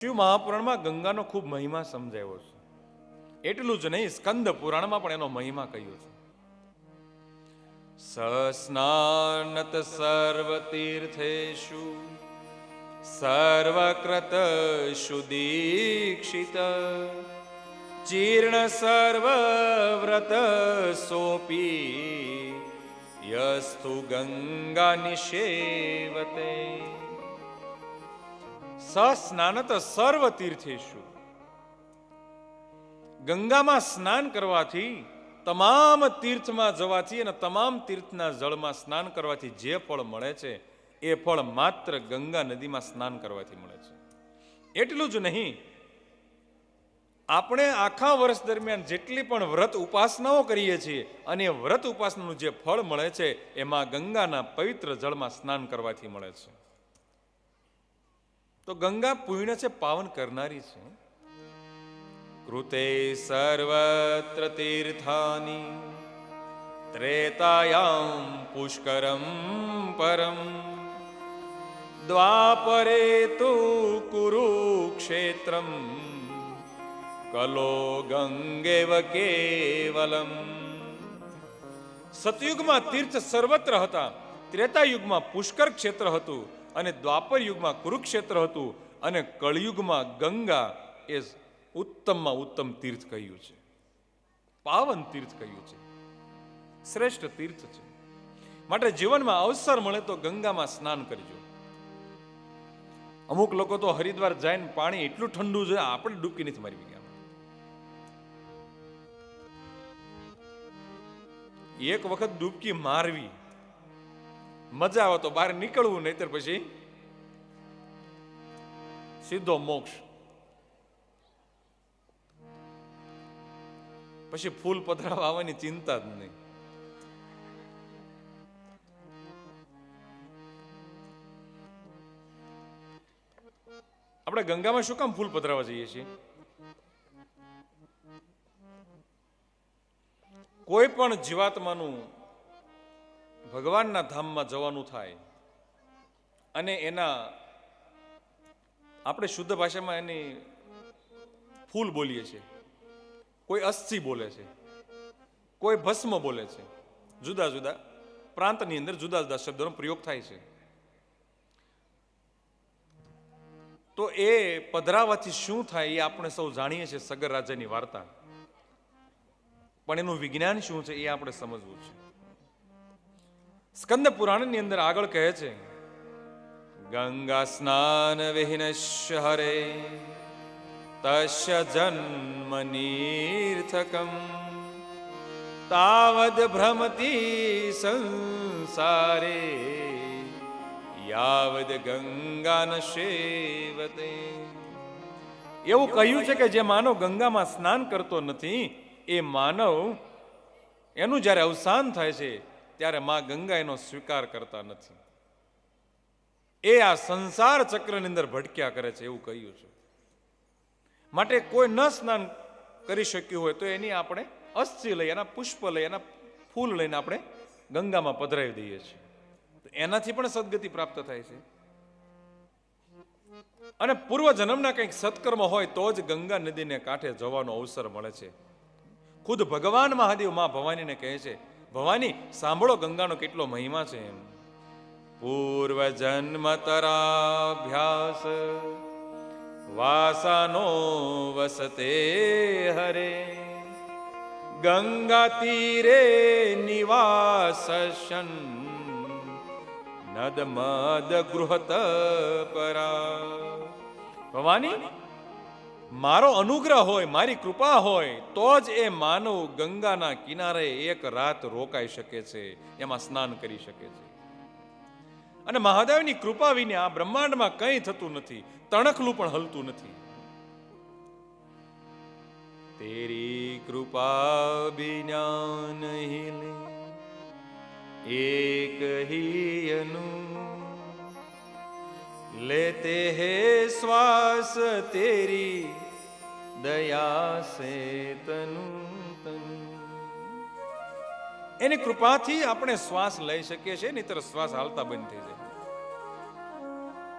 શિવ મહાપુરાણમાં ગંગાનો ખૂબ મહિમા સમજાવ્યો છે. એટલું જ નહીં, સ્કંદ પુરાણમાં પણ એનો મહિમા કહ્યો છે. સસ્નાનત સર્વતીર્થેષુ સર્વકૃત સુદીક્ષિત, ચીર્ણ સર્વવ્રત સોપી, યસ્તુ ગંગા નિષેવતે. સસ્નાનત સર્વ તીર્થેશુ. ગંગામાં સ્નાન કરવાથી તમામ તીર્થમાં જવાથી અને તમામ તીર્થના જળમાં સ્નાન કરવાથી જે ફળ મળે છે, એ ફળ માત્ર ગંગા નદીમાં સ્નાન કરવાથી મળે છે. એટલું જ નહીં, આપણે આખા વર્ષ દરમિયાન જેટલી પણ વ્રત ઉપાસનાઓ કરીએ છીએ, અને વ્રત ઉપાસનાનું જે ફળ મળે છે, એમાં ગંગાના પવિત્ર જળમાં સ્નાન કરવાથી મળે છે. તો ગંગા પુણ્ય છે પાવન કરનારી છે કૃતે સર્વત્ર તીર્થાની ત્રેતાયામ પુષ્કરમ પરમ દ્વાપરે તુ કુરુક્ષેત્રમ કલો ગંગેવ કેવલમ સતયુગમાં તીર્થ સર્વત્ર હતા ત્રેતાયુગમાં પુષ્કર ક્ષેત્ર હતું અને દ્વાપર યુગમાં કુરુક્ષેત્ર હતું અને કળયુગમાં ગંગા એ ઉત્તમમાં ઉત્તમ તીર્થ કહ્યું છે. પાવન તીર્થ કહ્યું છે. શ્રેષ્ઠ તીર્થ છે. માટે જીવનમાં અવસર મળે તો ગંગામાં સ્નાન કરજો. અમુક લોકો તો હરિદ્વાર જઈને પાણી એટલું ઠંડુ છે, આપણે ડૂબકી નથી મારી ગયા એક વખત ડૂબકી મારવી. મજા આવે તો બહાર નીકળવું, નહીતર પછી સીધો મોક્ષ. પછી ફૂલ પધરાવા આવવાની ચિંતા જ નહીં. આપણે ગંગામાં શું કામ ફૂલ પધરાવા જઈએ છીએ? કોઈ પણ જીવાત્માનું ભગવાનના ધામમાં જવાનું થાય. અને એના આપણે શુદ્ધ ભાષામાં એની ફૂલ બોલીએ છીએ. કોઈ અસ્થિ બોલે છે. કોઈ ભસ્મ બોલે છે. જુદા જુદા પ્રાંતની અંદર જુદા જુદા શબ્દોનો પ્રયોગ થાય છે. તો એ પધરાવાથી શું થાય એ આપણે સૌ જાણીએ છીએ સગર રાજાની વાર્તા. પણ એનું વિજ્ઞાન શું છે એ આપણે સમજવું છે. સ્કંદ પુરાણની અંદર આગળ કહે છે, ગંગા સ્નાન વિહીન હરે તસ્ય જન્મ નીર્થકમ. તાવદ ભ્રમતી સંસારે, યાવદ ગંગા ન સેવતે એવું કહ્યું છે કે જે માનવ ગંગામાં સ્નાન કરતો નથી, એ માનવ એનું જ્યારે અવસાન થાય છે ત્યારે માં ગંગા એનો સ્વીકાર કરતા નથી. એ આ સંસાર ચક્રની અંદર ભટક્યા કરે છે એવું કહ્યું છે. માટે કોઈ ન સ્નાન કરી શક્યું હોય તો એની આપણે અસ્થિ લઈ એના પુષ્પ લઈ એના ફૂલ લઈને આપણે ગંગામાં પધરાવી દઈએ છીએ. એનાથી પણ સદગતિ પ્રાપ્ત થાય છે. અને પૂર્વ જન્મના કંઈક સત્કર્મ હોય તો જ ગંગા નદીને કાંઠે જવાનો અવસર મળે છે. ખુદ ભગવાન મહાદેવ મા ભવાનીને કહે છે ભવાની, સાંભળો ગંગાનો કેટલો મહિમા છે એમ. પૂર્વ જન્મ તરાભ્યાસ, વાસાનો વસતે હરે. ગંગા તીરે નિવાસશન નદ મદ ગૃહત પરા. ભવાની મારો અનુગ્રહ હોય મારી કૃપા હોય તો જ એ માનવ ગંગાના કિનારે એક રાત રોકાઈ શકે છે એમાં સ્નાન કરી શકે છે અને મહાદેવની કૃપા વિને આ બ્રહ્માંડમાં કંઈ થતું નથી તણખલું પણ હલતું નથી તેરી કૃપા બિના નહીં લે એક ही અનુ लेते हैं श्वास तेरी દયા સે તનુ એની કૃપાથી આપણે શ્વાસ લઈ શકીએ છીએ, નહીતર શ્વાસ હાલતા બંધ થઈ જાય.